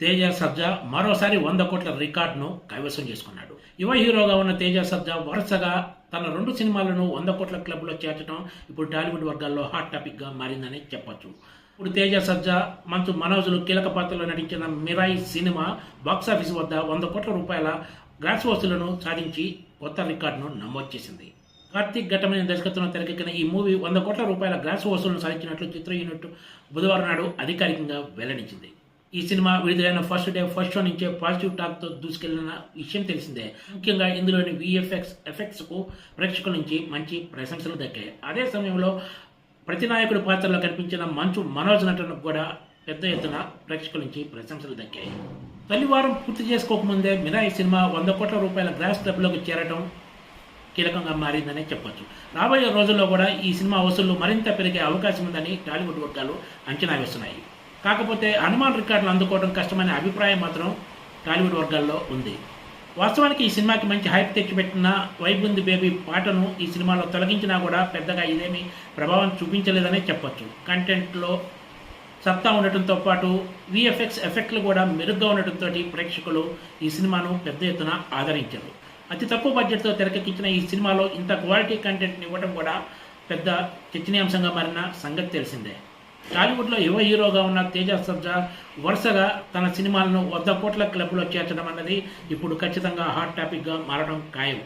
తేజ సర్జా మరోసారి వంద కోట్ల రికార్డును కైవసం చేసుకున్నాడు. యువ హీరోగా ఉన్న తేజ సర్జా వరుసగా తన రెండు సినిమాలను వంద కోట్ల క్లబ్లో చేర్చడం ఇప్పుడు టాలీవుడ్ వర్గాల్లో హాట్ టాపిక్గా మారిందని చెప్పొచ్చు. ఇప్పుడు తేజ సజ్జా మంచు మనోజులు కీలక పాత్రలో నటించిన మిరాయి సినిమా బాక్సాఫీస్ వద్ద వంద కోట్ల రూపాయల గ్రాస్ వసూలను సాధించి కొత్త రికార్డును నమోదు చేసింది. కార్తీక్ ఘటమైన దర్శకత్వంలో తెరకెక్కిన ఈ మూవీ వంద కోట్ల రూపాయల గ్రాస్ వసూలను సాధించినట్లు చిత్ర యూనిట్ బుధవారం నాడు అధికారికంగా వెల్లడించింది. ఈ సినిమా విడుదలైన ఫస్ట్ డే ఫస్ట్ షో నుంచే పాజిటివ్ టాక్తో దూసుకెళ్ళిన విషయం తెలిసిందే. ముఖ్యంగా ఇందులోని విఎఫ్ఎక్స్ ఎఫెక్ట్స్కు ప్రేక్షకుల నుంచి మంచి ప్రశంసలు దక్కాయి. అదే సమయంలో ప్రతినాయకుడి పాత్రలో కనిపించిన మంచు మనోజ్ నటనకు కూడా పెద్ద ఎత్తున ప్రేక్షకుల నుంచి ప్రశంసలు దక్కాయి. తొలివారం పూర్తి చేసుకోకముందే మిరాయి సినిమా వంద కోట్ల రూపాయల గ్రాస్ క్లబ్లోకి చేరడం కీలకంగా మారిందనే చెప్పొచ్చు. రాబోయే రోజుల్లో కూడా ఈ సినిమా వసూళ్ళు మరింత పెరిగే అవకాశం ఉందని టాలీవుడ్ వర్గాలు అంచనా వేస్తున్నాయి. కాకపోతే హనుమాన్ రికార్డులు అందుకోవడం కష్టమనే అభిప్రాయం మాత్రం టాలీవుడ్ వర్గాల్లో ఉంది. వాస్తవానికి ఈ సినిమాకి మంచి హైప్ తెచ్చిపెట్టిన వైబుంది బేబీ పాటను ఈ సినిమాలో తొలగించినా కూడా పెద్దగా ఇదేమీ ప్రభావం చూపించలేదనే చెప్పొచ్చు. కంటెంట్లో సత్తా ఉండటంతో పాటు విఎఫ్ఎక్స్ ఎఫెక్ట్లు కూడా మెరుగ్గా ఉండటంతో ప్రేక్షకులు ఈ సినిమాను పెద్ద ఎత్తున ఆదరించారు. అతి తక్కువ బడ్జెట్తో తెరకెక్కించిన ఈ సినిమాలో ఇంత క్వాలిటీ కంటెంట్ని ఇవ్వడం కూడా పెద్ద చర్చనీయాంశంగా మారిన సంగతి తెలిసిందే. టాలీవుడ్లో యువ హీరోగా ఉన్న తేజ సబ్జా వరుసగా తన సినిమాలను వంద కోట్ల క్లబ్లో చేర్చడం అన్నది ఇప్పుడు ఖచ్చితంగా హాట్ టాపిక్గా మారడం ఖాయం.